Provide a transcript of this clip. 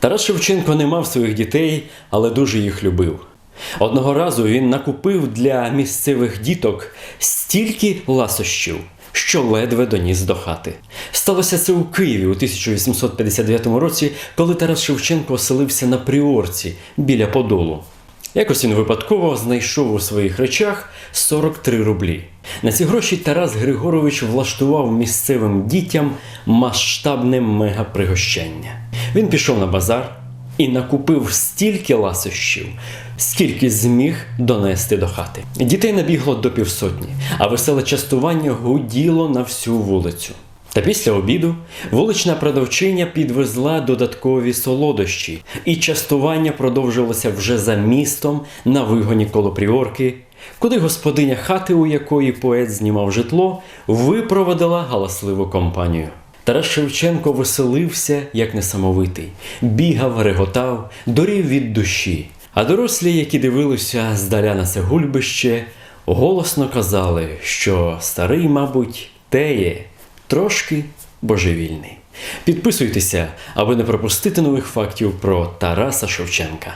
Тарас Шевченко не мав своїх дітей, але дуже їх любив. Одного разу він накупив для місцевих діток стільки ласощів, що ледве доніс до хати. Сталося це у Києві у 1859 році, коли Тарас Шевченко оселився на Пріорці біля Подолу. Якось він випадково знайшов у своїх речах 43 рублі. На ці гроші Тарас Григорович влаштував місцевим дітям масштабне мегапригощення. Він пішов на базар і накупив стільки ласощів, скільки зміг донести до хати. Дітей набігло до півсотні, а веселе частування гуділо на всю вулицю. Та після обіду вулична продавчиня підвезла додаткові солодощі, і частування продовжилося вже за містом на вигоні коло Пріорки, куди господиня хати, у якої поет знімав житло, випроводила галасливу компанію. Тарас Шевченко веселився, як несамовитий, бігав, реготав, дорів від душі. А дорослі, які дивилися здаля на це гульбище, голосно казали, що старий, мабуть, теє, трошки божевільний. Підписуйтеся, аби не пропустити нових фактів про Тараса Шевченка.